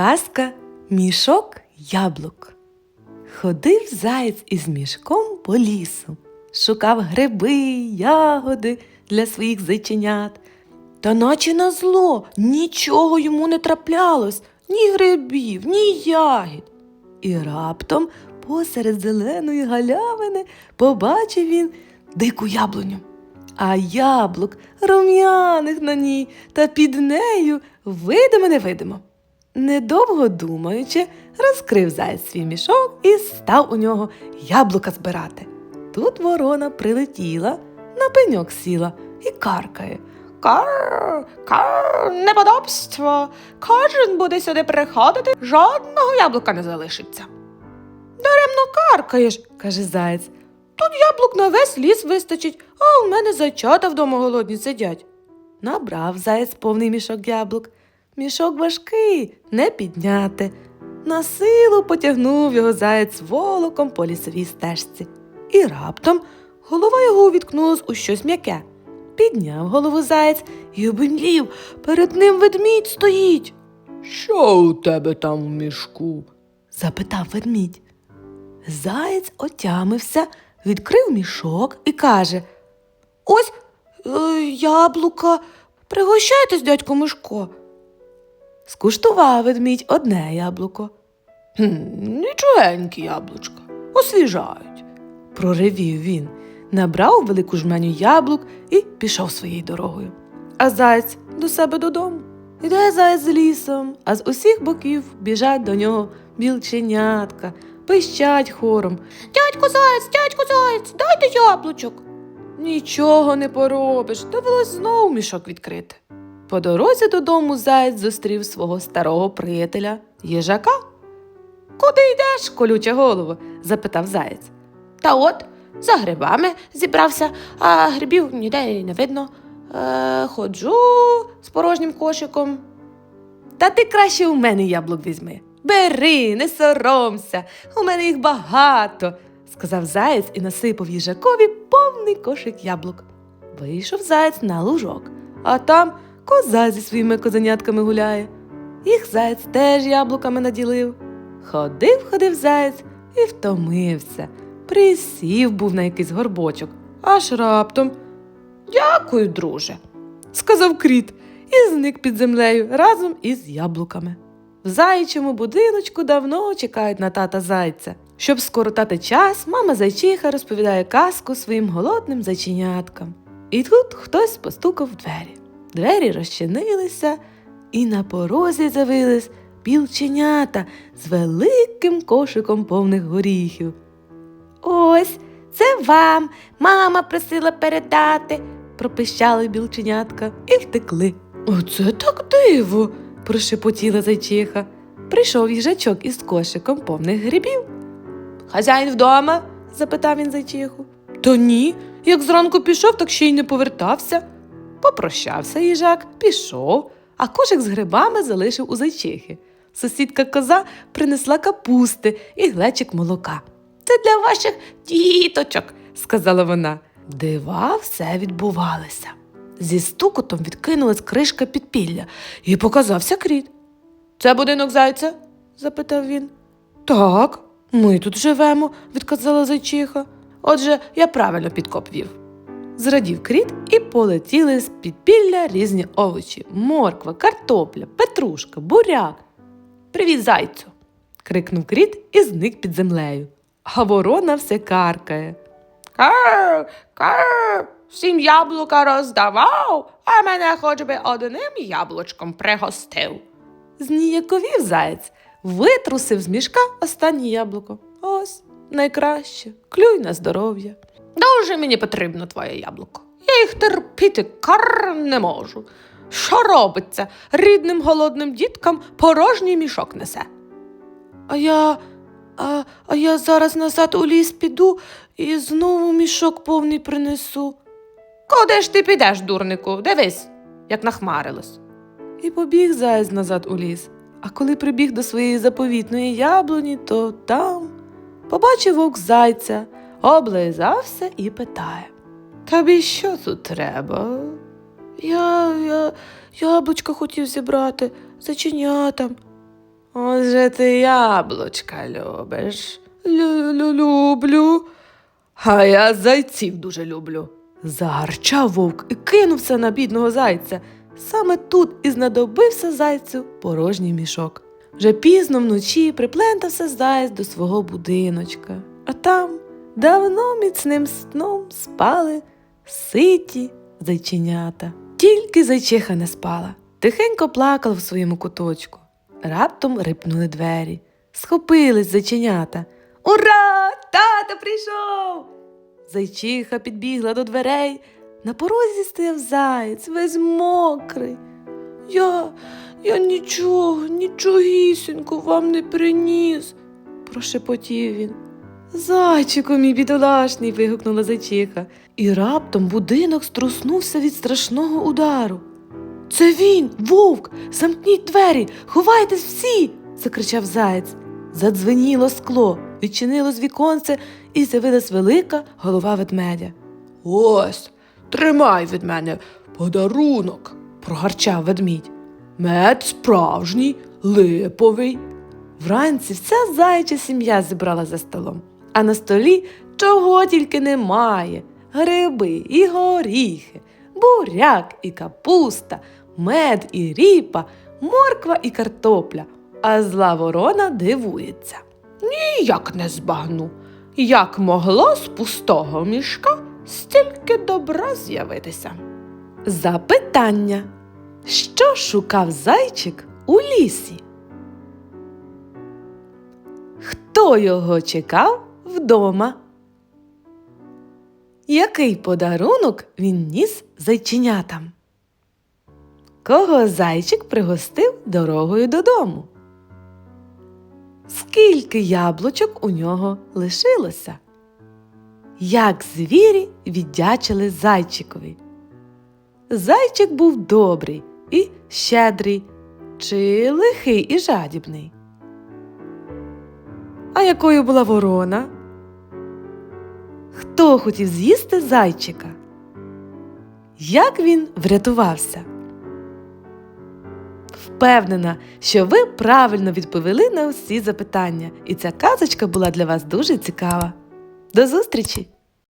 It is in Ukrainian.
Казка Мішок яблук. Ходив заєць із мішком по лісу, шукав гриби, ягоди для своїх зайченят. Та наче на зло нічого йому не траплялось, ні грибів, ні ягід. І раптом посеред зеленої галявини побачив він дику яблуню. А яблук рум'яних на ній та під нею видимо невидимо. Недовго думаючи, розкрив заяць свій мішок і став у нього яблука збирати. Тут ворона прилетіла, на пеньок сіла і каркає. Кар, кар, неподобство. Кожен буде сюди приходити, жодного яблука не залишиться. Даремно каркаєш, каже заєць. тут яблук на весь ліс вистачить, а у мене зайчата вдома голодні сидять. Набрав заєць повний мішок яблук. Мішок важкий, не підняти. На силу потягнув його заєць волоком по лісовій стежці. І раптом голова його увіткнулась у щось м'яке. Підняв голову заєць і обімлів. Перед ним ведмідь стоїть. Що у тебе там в мішку? запитав ведмідь. Заєць отямився, відкрив мішок і каже: Ось е, яблука. Пригощайтесь, дядько Мишко. Скуштував ведмідь одне яблуко. Хм, нічогенькі яблучка, освіжають. Проривів він, набрав велику жменю яблук і пішов своєю дорогою. А заєць до себе додому. Іде заєць з лісом, а з усіх боків біжать до нього білченятка, пищать хором. Дядько заєць, дядько заєць, дайте яблучок. Нічого не поробиш, довелось знову мішок відкрити. По дорозі додому заєць зустрів свого старого приятеля їжака. Куди йдеш, колюча голово? запитав заєць. Та от за грибами зібрався, а грибів ніде не видно. Е, ходжу з порожнім кошиком. Та ти краще у мене яблук візьми. Бери, не соромся, у мене їх багато, сказав заєць і насипав їжакові повний кошик яблук. Вийшов заєць на лужок, а там коза зі своїми козенятками гуляє. Їх заєць теж яблуками наділив. Ходив, ходив заєць і втомився. Присів був на якийсь горбочок, аж раптом Дякую, друже. сказав кріт і зник під землею разом із яблуками. В заячому будиночку давно чекають на тата зайця. Щоб скоротати час, мама зайчиха розповідає казку своїм голодним зайченяткам. І тут хтось постукав в двері. Двері розчинилися, і на порозі з'явились білченята з великим кошиком повних горіхів. Ось, це вам мама просила передати, пропищали білченятка і втекли. Оце так диво, прошепотіла зайчиха. Прийшов їжачок із кошиком повних грибів. Хазяїн вдома? запитав він зайчиху. То ні, як зранку пішов, так ще й не повертався. Попрощався їжак, пішов, а кошик з грибами залишив у зайчихи. Сусідка коза принесла капусти і глечик молока. Це для ваших діточок, сказала вона. Дива все відбувалися. Зі стукотом відкинулась кришка підпілля і показався кріт. Це будинок зайця? запитав він. Так, ми тут живемо, відказала зайчиха. Отже, я правильно підкоп вів. Зрадів кріт і полетіли з підпілля різні овочі: морква, картопля, петрушка, буряк. Привіт, зайцю. крикнув кріт і зник під землею. А ворона все каркає. Кар, кар, всім яблука роздавав, а мене хоч би одним яблучком пригостив. Зніяковів заєць, витрусив з мішка останнє яблуко. Ось найкраще, клюй на здоров'я. Дуже мені потрібно твоє яблуко. Я їх терпіти кар не можу. Що робиться? Рідним голодним діткам порожній мішок несе. А я. А, а я зараз назад у ліс піду і знову мішок повний принесу. Куди ж ти підеш, дурнику? Дивись, як нахмарилось. І побіг заєць назад у ліс. А коли прибіг до своєї заповітної яблуні, то там побачив вовк зайця, облизався і питає. Тобі що тут треба? Я, я яблучка хотів зібрати заченятам. Отже, ти яблучка любиш. Лю-лю-люблю. А я зайців дуже люблю. Загарчав вовк і кинувся на бідного зайця. Саме тут і знадобився зайцю порожній мішок. Вже пізно вночі приплентався заєць до свого будиночка, а там давно міцним сном спали ситі зайченята. Тільки зайчиха не спала, тихенько плакала в своєму куточку. Раптом рипнули двері. Схопились зайченята. Ура! Тато прийшов! Зайчиха підбігла до дверей. На порозі стояв заєць, весь мокрий. Я, я нічого, нічогісінько вам не приніс, прошепотів він. Зайчику, мій бідолашний, вигукнула зайчиха, і раптом будинок струснувся від страшного удару. Це він, вовк, замкніть двері, ховайтесь всі. закричав заєць. Задзвеніло скло, відчинилось віконце і з'явилась велика голова ведмедя. Ось, тримай від мене подарунок, прогарчав ведмідь. Мед справжній, липовий. Вранці вся заяча сім'я зібрала за столом, а на столі чого тільки немає: гриби і горіхи, буряк і капуста, мед і ріпа, морква і картопля. А зла ворона дивується. Ніяк не збагну, як могло з пустого мішка стільки добра з'явитися. Запитання. Що шукав зайчик у лісі? Хто його чекав вдома? Який подарунок він ніс зайченятам? Кого зайчик пригостив дорогою додому? Скільки яблучок у нього лишилося? Як звірі віддячили зайчикові? Зайчик був добрий і щедрий, чи лихий і жадібний. А якою була ворона? Хто хотів з'їсти зайчика? Як він врятувався? Впевнена, що ви правильно відповіли на усі запитання, і ця казочка була для вас дуже цікава. До зустрічі!